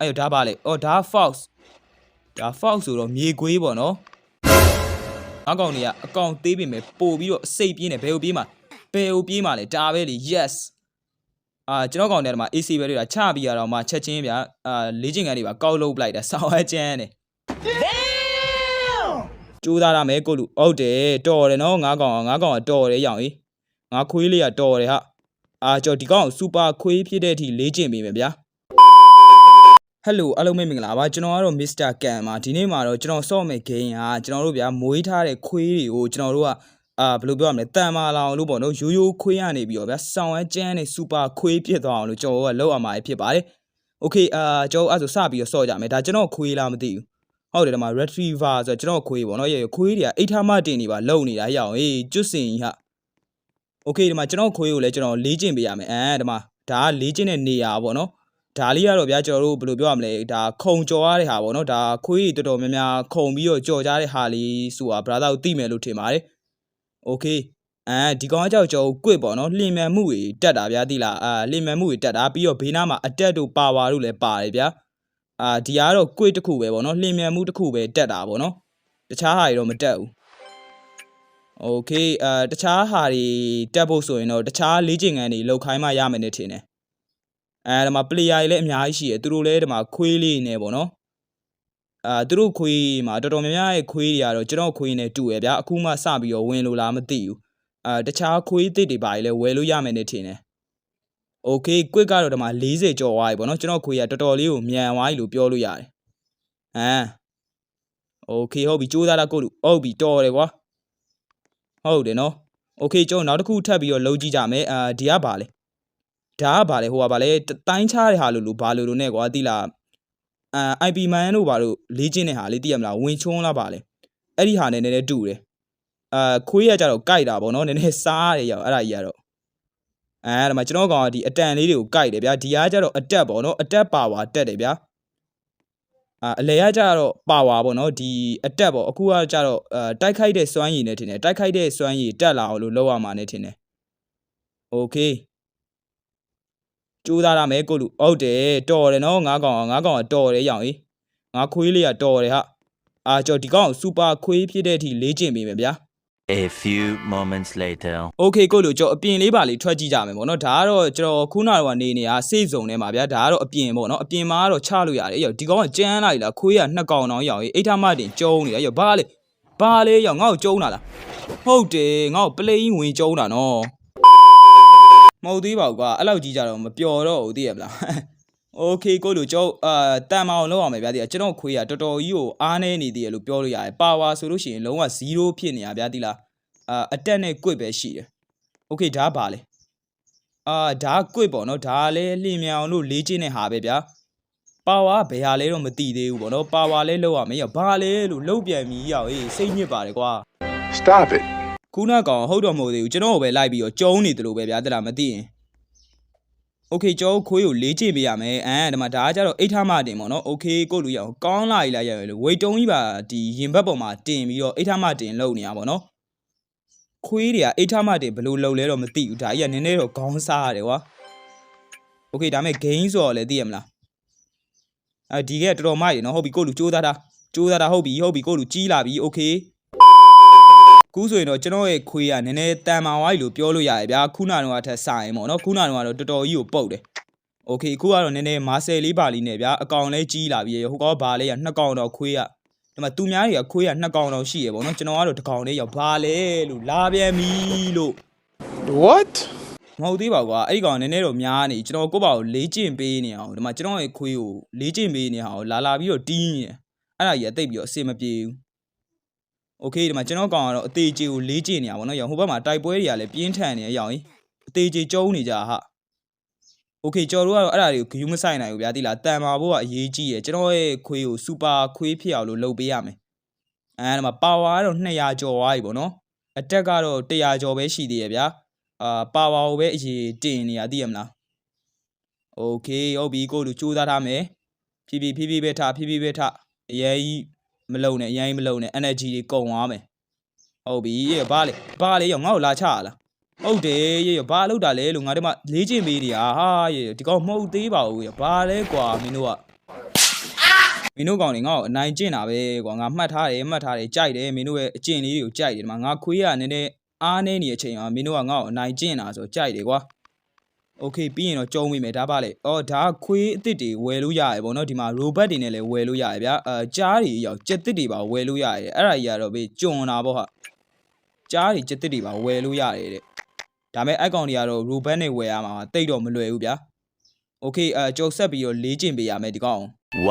အဲ့ဒါပါလေအော်ဒါ fox ဒါ fox ဆိုတော့မြေခွေးပေါ့နော်အကောင်တွေကအကောင်သေးပြင်မဲ့ပို့ပြီးတော့အစိတ်ပြင်းတယ်ဘယ်ကိုပြေးမှာဘယ်ကိုပြေးမှာလဲဒါပဲလေ yes အာကျွန်တော်ကောင်တဲ့မှာ AC ပဲတွေ့တာချပြီးရတော့မှချက်ချင်းဗျာအာလေးချင်ကန်တွေပါကောက်လုပ်ပလိုက်တာဆောင်းအကျန်းတယ်ကျိုးသားရမယ်ကိုလူဟုတ်တယ်တော်တယ်နော်ငါးကောင်ငါးကောင်ကတော်တယ်ရောင်ကြီးငါခွေးလေးကတော်တယ်ဟာအာကျွန်တော်ဒီကောင်စူပါခွေးဖြစ်တဲ့အထိလေးချင်ပြီမယ်ဗျာ Hello အားလုံးပဲမင်္ဂလာပါကျွန်တော်ကတော့ Mr. Kan ပါဒီနေ့မှာတော့ကျွန်တော်ဆော့မယ့် game ဟာကျွန်တော်တို့ဗျာမွေးထားတဲ့ခွေးတွေကိုကျွန်တော်တို့ကအာဘယ်လိုပြောရမလဲတန်မာလောင်လို့ပေါ့နော်ရိုးရိုးခွေးရနေပြီးတော့ဗျာဆောင်းအကျန်းနေစူပါခွေးဖြစ်သွားအောင်လို့ကျွန်တော်ကလောက်အောင်မှာဖြစ်ပါတယ် Okay အာကျွန်တော်အဲ့ဆိုစပြီးတော့ဆော့ကြမယ်ဒါကျွန်တော်ခွေးလားမသိဘူးဟုတ်တယ်ဒီမှာ retriever ဆိုတော့ကျွန်တော်ခွေးပေါ့နော်ရေခွေးတွေကအိတ်ထားမတင်နေပါလုံနေတာရအောင်အေးကျွတ်စင်ကြီးဟာ Okay ဒီမှာကျွန်တော်ခွေးကိုလည်းကျွန်တော်လေးကျင့်ပေးရမယ်အဲဒီမှာဒါကလေးကျင့်တဲ့နေရာပေါ့နော် ဒါလေးကတော့ဗျာကျွန်တော်တို့ဘယ်လိုပြောရမလဲဒါခုံကြော်ရတဲ့ဟာပေါ့နော်ဒါခွေးတွေတော်တော်များများခုံပြီးတော့ကြော်ကြတဲ့ဟာလေးဆိုတာ brother ကိုသိမယ်လို့ထင်ပါတယ်။ Okay အဲဒီကောင်ကကြောက်ကြော်ကိုကြွပေါ့နော်လင်မြန်မှုတွေတက်တာဗျာသိလားအာလင်မြန်မှုတွေတက်တာပြီးတော့ဘေးနားမှာအတက်တို့ပါဝါတို့လည်းပါတယ်ဗျာအာဒီကတော့ကိုတစ်ခုပဲပေါ့နော်လင်မြန်မှုတစ်ခုပဲတက်တာပေါ့နော်တခြားဟာတွေတော့မတက်ဘူး Okay အာတခြားဟာတွေတက်ဖို့ဆိုရင်တော့တခြားလေ့ကျင့်ခန်းတွေလောက်ခိုင်းမှရမယ်နဲ့ထင်တယ် အဲဒီမှာ player တွေလည်းအများကြီးရှိတယ်သူတို့လည်းဒီမှာခွေးလေးနေပေါ့နော်အာသူတို့ခွေးမှာတော်တော်များများရဲ့ခွေးတွေကတော့ကျွန်တော်ခွေးနဲ့တူရယ်ဗျာအခုမှစပြီးတော့ဝင်လို့လားမသိဘူးအာတခြားခွေးအစ်စ်တွေပါလေဝယ်လို့ရမယ်နဲ့ထင်တယ် okay quick ကတော့ဒီမှာ40ကျော်သွားပြီပေါ့နော်ကျွန်တော်ခွေးကတော်တော်လေးကိုမြန်သွားပြီလို့ပြောလို့ရတယ်ဟမ် okay ဟုတ်ပြီစူးစမ်းတာကိုလူဟုတ်ပြီတော်တယ်ကွာဟုတ်တယ်နော် okay ကျွန်တော်နောက်တစ်ခုထပ်ပြီးတော့လုံးကြည့်ကြမယ်အာဒီကပါလေ ဒါကပါလေဟိုကပါလေတိုင်းချတဲ့ဟာလို့လို့ဘာလို့လို့နဲ့ကွာတိလား အာ IP man တို့ဘာလို့လေးချင်းတဲ့ဟာလေးသိရမလားဝင်ချုံးလားပါလေအဲ့ဒီဟာနဲ့နည်းနည်းတူတယ်အာခွေးရကြတော့ကြိုက်တာဗောနော်နည်းနည်းစားရတယ်ရောက်အဲ့ဒါကြီးကတော့အဲဒါမှကျွန်တော်ကောင်ကဒီအတန်လေးတွေကိုကြိုက်တယ်ဗျာဒီကကြတော့အတက်ဗောနော်အတက်ပါဝါတက်တယ်ဗျာအာအလေကကြတော့ပါဝါဗောနော်ဒီအတက်ဗောအခုကကြတော့အာတိုက်ခိုက်တဲ့စွမ်းရည်နဲ့ထင်တယ်တိုက်ခိုက်တဲ့စွမ်းရည်တက်လာအောင်လို့လုပ်ရမှာနဲ့ထင်တယ်โอเค ကြိုးစားရမယ်ကိုလူဟုတ်တယ်တော်တယ်နော်ငါးကောင်ငါးကောင်တော်တယ်ရောင်အေးငါခွေးလေးကတော်တယ်ဟာအာကျော်ဒီကောင်စူပါခွေးဖြစ်တဲ့အထိလေ့ကျင့်ပေးမယ်ဗျာ A few moments later Okay ကိုလူကျော်အပြင်လေးပါလေးထွက်ကြည့်ကြမယ်ပေါ့နော်ဒါကတော့ကျွန်တော်ခုနကတော့နေနေတာစေစုံထဲမှာဗျာဒါကတော့အပြင်ပေါ့နော်အပြင်မှာကတော့ချလို့ရတယ်အေးရောဒီကောင်ကကြမ်းလာပြီလားခွေးကနှစ်ကောင်တောင်ရောင်အေးအိတ်ထမတင်ကျုံးနေတာအေးရောဘာလဲဘာလဲရောင်ငါ့ကိုကျုံးလာလားဟုတ်တယ်ငါ့ကိုပလိန်ဝင်ကျုံးတာနော် မဟုတ်သေးပါဘူးကွာအဲ့လောက်ကြီးကြတော့မပျော်တော့ဘူးသိရမလား โอเคကိုလူကျော်အာတန်မအောင်လောက်အောင်မယ်ဗျာဒီကျွန်တော်ခွေးကတော်တော်ကြီးကိုအားနေနေသေးရလို့ပြောလို့ရတယ်ပါဝါဆိုလို့ရှိရင်လုံးဝ0ဖြစ်နေရဗျာဒီလားအာအတက်နဲ့ကွစ်ပဲရှိတယ်โอเคဒါပါလေအာဒါကွစ်ပေါ့နော်ဒါလည်းလျင်မြန်အောင်လို့လေးချင်းတဲ့ဟာပဲဗျာပါဝါဘယ်ဟာလဲတော့မသိသေးဘူးပေါ့နော်ပါဝါလဲလောက်ရမယ်ရဘာလဲလို့လောက်ပြန်ပြီးရောက်အေးစိတ်ညစ်ပါတယ်ကွာ Stop it. ခုနကောင်ဟုတ်တော့မဟုတ်သေးဘူးကျွန်တော်ကိုပဲလိုက်ပြီးတော့ကျုံနေတယ်လို့ပဲဗျာတဲ့လားမသိရင်โอเคကျွန်တော်ခွေးကိုလေးချိန်ပေးရမယ်အဲဒါမှဒါကကြတော့အိတ်ထားမတင်ပေါ့နော်โอเคကိုလူရအောင်ကောင်းလာပြီလားရရလို့ဝေတုံးကြီးပါဒီရင်ဘက်ပေါ်မှာတင်ပြီးတော့အိတ်ထားမတင်လုံနေရပါတော့ခွေးတွေကအိတ်ထားမတင်ဘယ်လိုလုံလဲတော့မသိဘူးဒါကြီးကနည်းနည်းတော့ခေါင်းစားရတယ်ကွာโอเคဒါမဲ့ gain ဆိုတော့လည်းသိရမလားအဲဒီကတော်တော်မိုက်တယ်နော်ဟုတ်ပြီကိုလူစူးသားတာစူးသားတာဟုတ်ပြီဟုတ်ပြီကိုလူကြီးလာပြီโอเค ခုဆိုရင်တော့ကျွန်တော်ရဲ့ခွေးကနည်းနည်းတန်မာဝိုင်းလို့ပြောလို့ရတယ်ဗျာခုနကတော့အထက်ဆိုင်ပေါ့နော်ခုနကတော့တော်တော်ကြီးကိုပုတ်တယ်โอเคခုကတော့နည်းနည်းမာဆယ်လေးပါလေးနဲ့ဗျာအကောင်လဲကြီးလာပြီဟိုကောဘာလဲရနှစ်ကောင်တော့ခွေးကဒီမှာသူများတွေကခွေးကနှစ်ကောင်တော့ရှိရပေါ့နော်ကျွန်တော်ကတော့တစ်ကောင်လေးရောက်ဘာလဲလို့လာပြန်ပြီလို့ What? မဟုတ်သေးပါဘူးကွာအဲ့ဒီကောင်နည်းနည်းတော့များနေကျွန်တော်ကိုယ့်ဘာကိုလေးကျင့်ပေးနေအောင်ဒီမှာကျွန်တော်ရဲ့ခွေးကိုလေးကျင့်ပေးနေအောင်လာလာပြီးတော့တီးနေတယ်အဲ့ဒါကြီးအသိပ်ပြီးတော့အဆင်မပြေဘူး โอเคဒီမှာကျွန်တော်ကောင်ကတော့အသေးကြီးကိုလေးကျင်နေရပါတော့ရောဟိုဘက်မှာတိုက်ပွဲတွေကလည်းပြင်းထန်နေရအောင်အသေးကြီးကျုံနေကြဟာโอเคကျော်တို့ကတော့အဲ့ဒါတွေကိုဂယူးမဆိုင်နိုင်ဘူးဗျာတိလားတန်မာဖို့ကအရေးကြီးရယ်ကျွန်တော်ရဲ့ခွေးကိုစူပါခွေးဖြစ်အောင်လို့လုပ်ပေးရမယ်အဲဒီမှာပါဝါကတော့200ကျော်သွားပြီပေါ့နော်အတက်ကတော့100ကျော်ပဲရှိသေးရယ်ဗျာအာပါဝါကိုပဲအရေးတင်နေရသိရမလားโอเคဟုတ်ပြီကိုလူစူးစမ်းထားမယ်ဖြည်းဖြည်းဖြည်းဖြည်းပဲထားဖြည်းဖြည်းပဲထားအရေးကြီး မလုံနဲ့အရင်မလုံနဲ့ energy တွေကုန်သွားမယ်ဟုတ်ပြီရေဘာလဲဘာလဲရောငါ့ကိုလာချရလားဟုတ်တယ်ရေရောဘာလောက်တာလဲလို့ငါတို့မှလေးကျင်ပေးနေတာဟာရေဒီကောင်မဟုတ်သေးပါဘူးရေဘာလဲကွာမင်းတို့ကမင်းတို့ကောင်တွေငါ့ကိုအနိုင်ကျင့်တာပဲကွာငါမှတ်ထားတယ်မှတ်ထားတယ်ကြိုက်တယ်မင်းတို့ရဲ့အကျင့်လေးတွေကိုကြိုက်တယ်ဒီမှာငါခွေးကနည်းနည်းအားနေနေတဲ့အချိန်မှာမင်းတို့ကငါ့ကိုအနိုင်ကျင့်တာဆိုကြိုက်တယ်ကွာ โอเคပြီးရင်တော့ကြုံမိမယ်ဒါပါလေအော်ဒါကခွေးအစ်စ်တွေဝယ်လို့ရတယ်ပေါ့နော်ဒီမှာ robot တွေနဲ့လည်းဝယ်လို့ရတယ်ဗျာအဲကြားတွေရောက်ကြက်တစ်တွေပါဝယ်လို့ရတယ်အဲ့ဒါကြီးကတော့ဘေးကျွံတာပေါ့ဟာကြားတွေကြက်တစ်တွေပါဝယ်လို့ရတယ်တဲ့ဒါမဲ့အကောင်တွေကတော့ robot နဲ့ဝယ်ရမှာတိတ်တော့မလွယ်ဘူးဗျာ Okay အဲကြောက်ဆက်ပြီးတော့လေ့ကျင့်ပေးရမယ်ဒီကောင်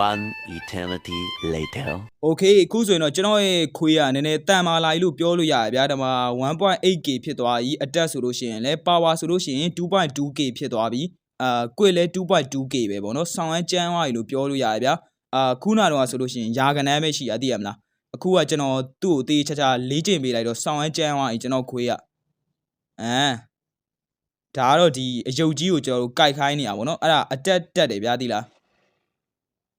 one eternity later okay အခုဆိုရင်တော့ကျွန်တော်ရဲ့ခွေးကနည်းနည်းတန်မာလာကြီးလို့ပြောလို့ရတယ်ဗျာဒါမှ 1.8k ဖြစ်သွားပြီအတက်ဆိုလို့ရှိရင်လည်း power ဆိုလို့ရှိရင် 2.2k ဖြစ်သွားပြီအာကွေ့လဲ 2.2k ပဲပေါ့နော်ဆောင်းအကျန်းဝါကြီးလို့ပြောလို့ရတယ်ဗျာအာခုနတော့ဆိုလို့ရှိရင်ယာကနန်းပဲရှိရသိရမလားအခုကကျွန်တော်သူ့ကိုတေးချာချာလေးကျင်ပေးလိုက်တော့ဆောင်းအကျန်းဝါကြီးကျွန်တော်ခွေးကအဲ ဒါကတော့ဒီအယုတ်ကြီးကိုကျွန်တော်တို့ကြိုက်ခိုင်းနေရပါဘောနော်အဲ့ဒါအတက်တက်တယ်ဗျာသိလား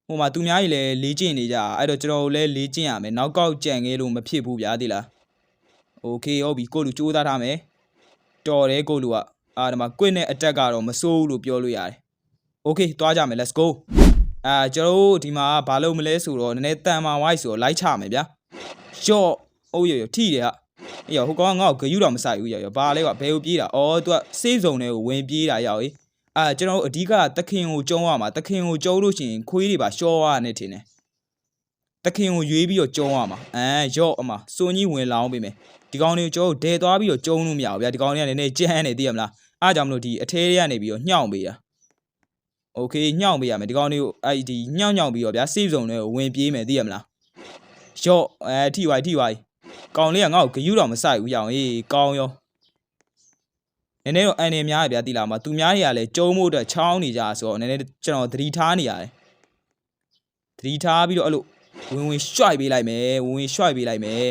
ဟိုမှာသူများကြီးလည်းလေးကျင့်နေကြတာအဲ့တော့ကျွန်တော်တို့လည်းလေးကျင့်ရမယ်နောက်ကောက်ကြံခဲ့လို့မဖြစ်ဘူးဗျာသိလားโอเคဟုတ်ပြီကိုလူစူးစမ်းထားမယ်တော်တယ်ကိုလူကအာဒီမှာကွင့်နဲ့အတက်ကတော့မစိုးဘူးလို့ပြောလို့ရတယ်โอเคသွားကြမယ် let's go အာကျွန်တော်တို့ဒီမှာဘာလို့မလဲဆိုတော့နည်းနည်းတန်မာဝိုက်ဆိုတော့လိုက်ချမယ်ဗျာရှော့အိုးရရထိတယ်ဟာ အေးရဟိုကောင်ကငါ့ကိုဂယုတော့မဆိုင်ဘူးရရဘာလဲကွာဘယ်ကိုပြေးတာအော်သူကစေးစုံတွေကိုဝင်ပြေးတာရောက်အေး အာကျွန်တော်တို့အဓိကတခင်ကိုကျုံးရမှာတခင်ကိုကျုံးလို့ရှိရင်ခွေးတွေပါရှော့ရနေထင်တယ်တခင်ကိုရွေးပြီးတော့ကျုံးရမှာအဲရော့အမစွန်ကြီးဝင်လောင်းပေးမယ်ဒီကောင်တွေကိုကျုံးဒဲသွားပြီးတော့ကျုံးလို့မရဘူးဗျာဒီကောင်တွေကလည်းနည်းနည်းကြမ်းနေသိရမလားအားကြောင့်မလို့ဒီအထဲတွေကနေပြီးတော့ညှောင်းပေးတာโอเคညှောင်းပေးရမယ်ဒီကောင်တွေကိုအဲ့ဒီညှောင်းညှောင်းပြီးတော့ဗျာစေးစုံတွေကိုဝင်ပြေးမယ်သိရမလားရော့အဲထိဝိုင်းထိဝိုင်း ကောင်လေးကငါ့ကိုဂယုတော့မဆိုင်ဘူးရအောင်အေးကောင်းရောနည်းနည်းတော့အန်နေများရဗျာတိလာမှာသူများတွေကလည်းကျုံးဖို့အတွက်ချောင်းနေကြဆိုတော့နည်းနည်းကျွန်တော်သတိထားနေရတယ်သတိထားပြီးတော့အဲ့လိုဝင်ဝင်ရွှိုက်ပေးလိုက်မယ်ဝင်ဝင်ရွှိုက်ပေးလိုက်မယ်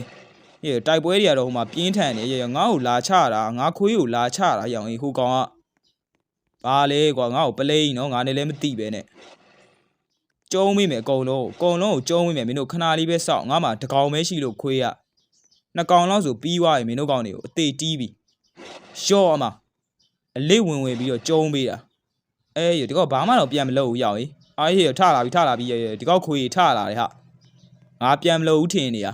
ဟေးတိုက်ပွဲတွေကတော့ဟိုမှာပြင်းထန်နေရရငါ့ကိုလာချတာငါခွေးကိုလာချတာရောင်ဟေးဟိုကောင်ကဘာလဲကွာငါ့ကိုပလိန်နော်ငါနဲ့လည်းမသိပဲနဲ့ကျုံးမိမယ်အကုန်လုံးအကုန်လုံးကိုကျုံးမိမယ်မင်းတို့ခဏလေးပဲစောင့်ငါမှတကောင်ပဲရှိလို့ခွေးရ နှစ်ကောင်လောက်ဆိုပြီးသွားပြီမင်းတို့ကောင်တွေကိုအသေးတီးပြီရှော့အမ အလေးဝင်ဝင်ပြီးတော့ကျုံးပေးတာအေးဒီကောက်ဘာမှတော့ပြန်မလုပ်ဘူးရောက်ရေးအားရထလာပြီထလာပြီဒီကောက်ခွေထလာတယ်ဟာငါပြန်မလုပ်ဘူးထင်နေတာ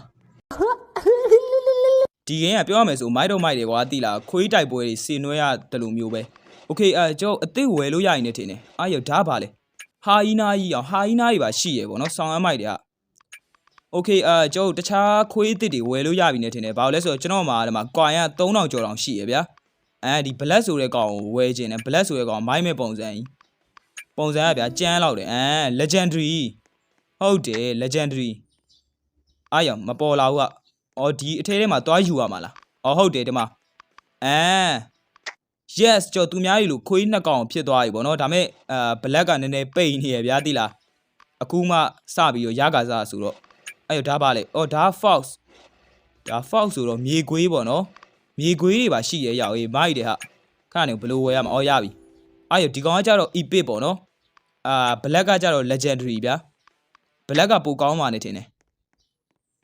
ဒီဂိမ်းကပြောရမယ်ဆိုမိုက်တော့မိုက်တယ်ကွာတိလာခွေးတိုက်ပွဲတွေစင်နွဲရတယ်လို့မျိုးပဲโอเคအဲကျွန်တော်အစ်စ်ဝယ်လို့ရရင်နေထင်တယ်အားရဒါပါလေဟာအီနာကြီးအောင်ဟာအီနာကြီးပါရှိရယ်ပေါ့နော်ဆောင်းအမိုက်တွေက โอเคအဲကျွန်တော်တခြားခွေးအစ်စ်တွေဝယ်လို့ရပြီနေထင်တယ်ဘာလို့လဲဆိုတော့ကျွန်တော်မှာဒီမှာကွာရ3000ကျော်တောင်ရှိရယ်ဗျာ အဲဒီ black ဆိုတဲ့ကောင်ကိုဝယ်ခြင်းနဲ့ black ဆိုတဲ့ကောင်မိုင်းမဲ့ပုံစံကြီးပုံစံကဗျာကျန်းလောက်တယ်အဲ legendary ဟုတ်တယ် legendary အားရမပေါ်လာဘူးကအော်ဒီအထဲထဲမှာသွားယူရမှာလားအော်ဟုတ်တယ်ဒီမှာအဲ yes ကြော်သူများကြီးလို့ခွေးနှစ်ကောင်ဖြစ်သွားပြီဗောနော်ဒါမဲ့အာ black ကနည်းနည်းပိတ်နေရဗျာတိလားအခုမှစပြီးတော့ရကာစားဆိုတော့ အဲ့ဒါပါလေအော်ဒါ fox ဒါ fox ဆိုတော့မြေခွေးပေါ့နော်မြေခွေးတွေပါရှိရဲ့ရောက်ရေးမိုက်တယ်ဟာခဏနေဘယ်လိုဝယ်ရမှာအော်ရပြီအာရဒီကောင်ကကြတော့ epic ပေါ့နော်အာ black ကကြတော့ legendary ဗျာ black ကပိုကောင်းပါနေတင်တယ်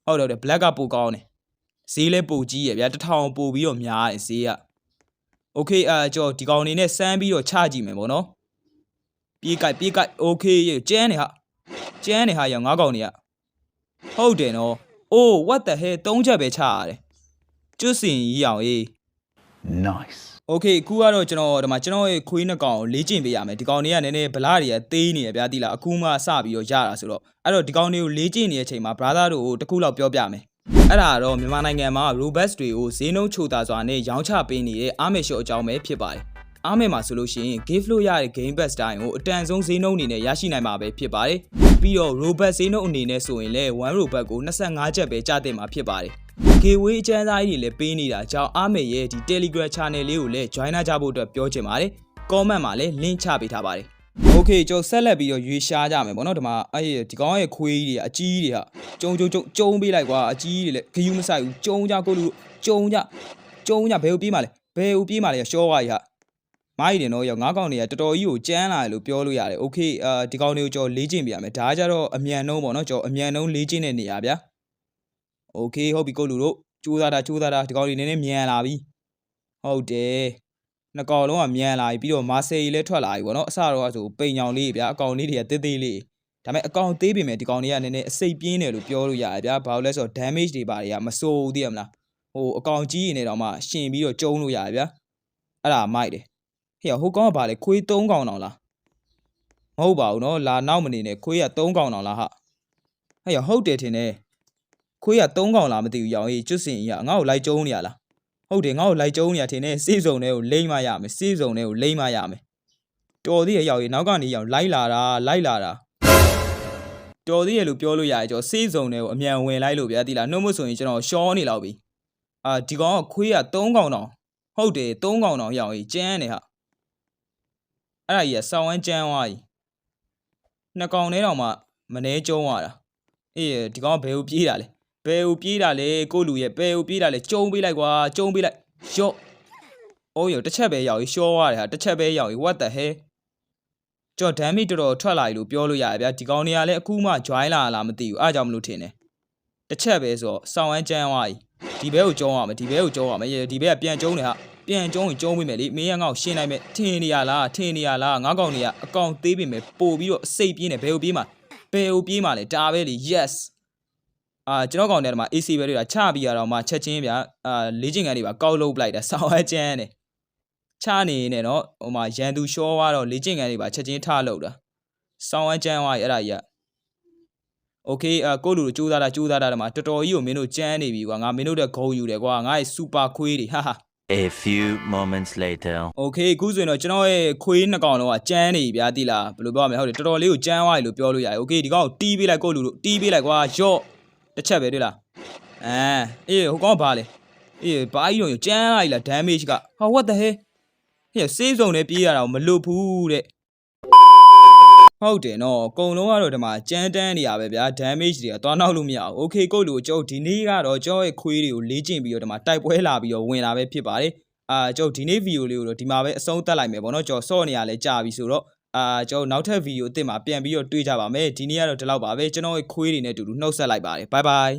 ဟုတ်တယ်ဟုတ်တယ် black ကပိုကောင်းတယ်ဈေးလဲပိုကြီးရဲ့ဗျာတစ်ထောင်ပိုပြီးတော့များတယ်ဈေးက okay အာကြောဒီကောင်နေနဲ့စမ်းပြီးတော့ချကြည့်မယ်ပေါ့နော်ပြေးကြိုက်ပြေးကြိုက် okay ရေကျန်းနေဟာကျန်းနေဟာရောငါးကောင်နေရ ဟုတ်တယ်နော် oh what the hell သုံးချက်ပဲချရတယ်ကျွတ်စင်ကြီးအောင်အေး Nice. Okay အခုကတော့ကျွန်တော်ဒီမှာကျွန်တော်ရဲ့ခွေးနှစ်ကောင်ကိုလေ့ကျင့်ပေးရမယ်ဒီကောင်တွေကနည်းနည်းဗလာတွေကသေးနေရဗျာတိလားအခုမှစပြီးတော့ရတာဆိုတော့အဲ့တော့ဒီကောင်တွေကိုလေ့ကျင့်နေတဲ့အချိန်မှာ brother တို့ကိုတစ်ခုလောက်ပြောပြမယ်အဲ့ဒါကတော့မြန်မာနိုင်ငံမှာ robust တွေကိုဈေးနှုန်းချိုတာစွာနဲ့ရောင်းချပေးနေတဲ့အားမေရှော့အကြောင်းပဲဖြစ်ပါတယ် အားမေမှာဆိုလို့ရှိရင် gift လို့ရတဲ့ game pass တိုင်းကိုအတန်ဆုံးဈေးနှုန်းအနေနဲ့ရရှိနိုင်မှာပဲဖြစ်ပါတယ်ပြီးတော့ robust ဈေးနှုန်းအနေနဲ့ဆိုရင်လည်း1 robust ကို25ကျပ်ပဲကျတင်မှာဖြစ်ပါတယ် gateway အကျန်းစားကြီးတွေလည်းပေးနေတာကြောင့်အားမေရဲ့ဒီ Telegram channel လေးကိုလည်း join ကြဖို့အတွက်ပြောချင်ပါတယ် comment မှာလည်း link ချပေးထားပါတယ် Okay ကျွန်တော်ဆက်လက်ပြီးတော့ရွေးရှားကြမယ်ဗောနော်ဒီမှာအဲ့ဒီကောင်ရဲ့ခွေးကြီးတွေကအကြီးကြီးတွေကကျုံကျုံကျုံကျုံပေးလိုက်ကွာအကြီးကြီးတွေလည်းဂယူးမဆိုင်ဘူးကျုံကြကိုလူကျုံကြကျုံကြဘယ်ကိုပြေးမှလဲဘယ်ကိုပြေးမှလဲရှော့ဝါကြီးဟာ မိုင်းတယ်နော်ရောက်ငါးကောင်တွေကတော်တော်ကြီးကိုကြမ်းလာတယ်လို့ပြောလို့ရတယ် Okay အာဒီကောင်တွေကိုကျွန်တော်လေ့ကျင့်ပြရမယ်ဒါကကြတော့အမြန်နှုံးပေါ့နော်ကျွန်တော်အမြန်နှုံးလေ့ကျင့်တဲ့နေရာဗျာ Okay ဟုတ်ပြီကိုလူတို့ကြိုးစားတာကြိုးစားတာဒီကောင်တွေနည်းနည်းမြန်လာပြီဟုတ်တယ်နှစ်ကောင်လုံးကမြန်လာပြီပြီးတော့မာဆေးကြီးလည်းထွက်လာပြီပေါ့နော်အစတော့ကဆိုပိန်ညောင်လေးဗျာအကောင်လေးတွေကတစ်သေးလေးဒါဒါပေမဲ့အကောင်သေးပြင်မဲ့ဒီကောင်တွေကနည်းနည်းအစိတ်ပြင်းတယ်လို့ပြောလို့ရတယ်ဗျာဘာလို့လဲဆိုတော့ damage တွေပါတွေကမစိုးဘူးသိရမလားဟိုအကောင်ကြီးနေတော့မှရှင်ပြီးတော့ကျုံလို့ရတယ်ဗျာအဲ့ဒါမိုက်တယ် ဟေ့ဟိုကောင်ကဘာလဲခွေး၃ကောင်တောင်လားမဟုတ်ပါဘူးနော်လာနောက်မနေနဲ့ခွေးက၃ကောင်တောင်လားဟာဟေ့ဟုတ်တယ်ထင်တယ်ခွေးက၃ကောင်လားမသိဘူးရောင်ကြီးကျွတ်စင်ကြီးကငါ့ကိုလိုက်ကျုံနေရလားဟုတ်တယ်ငါ့ကိုလိုက်ကျုံနေရထင်တယ်စေးစုံတွေကိုလိမ့်မရမယ်စေးစုံတွေကိုလိမ့်မရမယ်တော်သေးရဲ့ရောင်ကြီးနောက်ကနေရောင်လိုက်လာတာလိုက်လာတာတော်သေးရလို့ပြောလို့ရတယ်ကျွန်တော်စေးစုံတွေကိုအမြန်ဝင်လိုက်လို့ဗျာတိလားနှုတ်မဆိုရင်ကျွန်တော်ရှောနေလောက်ပြီအာဒီကောင်ကခွေးက3កောင်တောင်ဟုတ်တယ်3កောင်တောင်ရောက်ကြီးကျန်းနေဟာ အဲ့ဒါကြီးကစောင်းဝမ်းကျန်းသွားကြီးနှစ်កောင်နဲ့တောင်မှမနှဲကျုံးသွားတာအေးဒီကောင်ကဘယ်ကိုပြေးတာလဲဘယ်ကိုပြေးတာလဲကိုလူရဲ့ဘယ်ကိုပြေးတာလဲကျုံပေးလိုက်ကွာကျုံပေးလိုက်ရော့အိုးရောတစ်ချက်ပဲရောက်ကြီးရှောသွားတယ်ဟာတစ်ချက်ပဲရောက်ကြီး what the hell ကျွန်တော် damage တော်တော်ထွက်လာပြီလို့ပြောလို့ရတယ်ဗျာဒီကောင်တွေကလည်းအခုမှ join လာလားမသိဘူးအားကြောင့်မလို့ထင်တယ်တစ်ချက်ပဲဆိုတော့စောင်းဝမ်းကျန်းသွားပြီဒီဘဲကိုကျုံးရမယ်ဒီဘဲကိုကျုံးရမယ်ဒီဘဲကပြန်ကျုံးနေဟာ ပြန်ကျုံးရင်ကျုံးမိမယ်လေမင်းရငေါ့ရှင်းနိုင်မယ်ထင်နေရလားထင်နေရလားငါးကောင်တွေကအကောင်သေးပြီမယ်ပို့ပြီးတော့အစိတ်ပြင်းနေဘဲကိုပြေးမှာဘဲကိုပြေးမှာလေဒါပဲလေ yes အာကျွန်တော်ကောင်တဲ့မှာ AC ပဲတွေ့တာချပြီးရတော့မှချက်ချင်းဗျာအာလေးချင်ကန်တွေပါကောက်လုပ်ပလိုက်တာစောင်းဝမ်းကျန်းနေ ချနေနေတော့ဟိုမှာရန်သူရှောသွားတော့လေ့ကျင့်ခန်းတွေပါချက်ချင်းထလောက်တာစောင်းဝမ်းကျန်းသွားပြီအဲ့ဒါကြီးကโอเคအကိုလူတို့ကြိုးစားတာကြိုးစားတာတော့မှာတော်တော်ကြီးကိုမင်းတို့ကျန်းနေပြီကွာငါမင်းတို့တဲ့ဂုံယူတယ်ကွာငါရဲ့စူပါခွေးတွေဟာဟာ A few moments later Okay အခုဆိုရင်တော့ကျွန်တော်ရဲ့ခွေးနှစ်ကောင်လုံးကကြမ်းနေပြီဗျာတိလားဘယ်လိုပြောရမလဲဟုတ်တယ်တော်တော်လေးကိုကြမ်းသွားပြီလို့ပြောလို့ရတယ် Okay ဒီကောင်ကိုတီးပေးလိုက်ကိုလူတို့တီးပေးလိုက်ကွာရော့တစ်ချက်ပဲတွေ့လားအဲအေးဟိုကောင်ကဘာလဲအေးဘာကြီးတော့ကြမ်းလိုက်လား damage ကဟာ what the hell ဟဲ့စေးစုံနဲ့ပြေးရတာမလို့ဘူးတဲ့ ဟုတ်တယ်နော်အကုန်လုံးကတော့ဒီမှာကြမ်းတမ်းနေရပဲဗျာ damage တွေကသွားနောက်လို့မရဘူး okay ကိုယ့်လူကိုကျွန်တော်ဒီနေ့ကတော့ကျွန်တော်ရဲ့ခွေးတွေကိုလေ့ကျင့်ပြီးတော့ဒီမှာတိုက်ပွဲလာပြီးတော့ဝင်လာပဲဖြစ်ပါတယ်အာကျွန်တော်ဒီနေ့ဗီဒီယိုလေးကိုတော့ဒီမှာပဲအဆုံးသတ်လိုက်မယ်ပေါ့နော်ကျွန်တော်စော့နေရလဲကြာပြီဆိုတော့အာကျွန်တော်နောက်ထပ်ဗီဒီယိုအစ်စ်မှာပြန်ပြီးတော့တွေ့ကြပါမယ်ဒီနေ့ကတော့ဒီလောက်ပါပဲကျွန်တော်ရဲ့ခွေးတွေနဲ့အတူတူနှုတ်ဆက်လိုက်ပါတယ် bye bye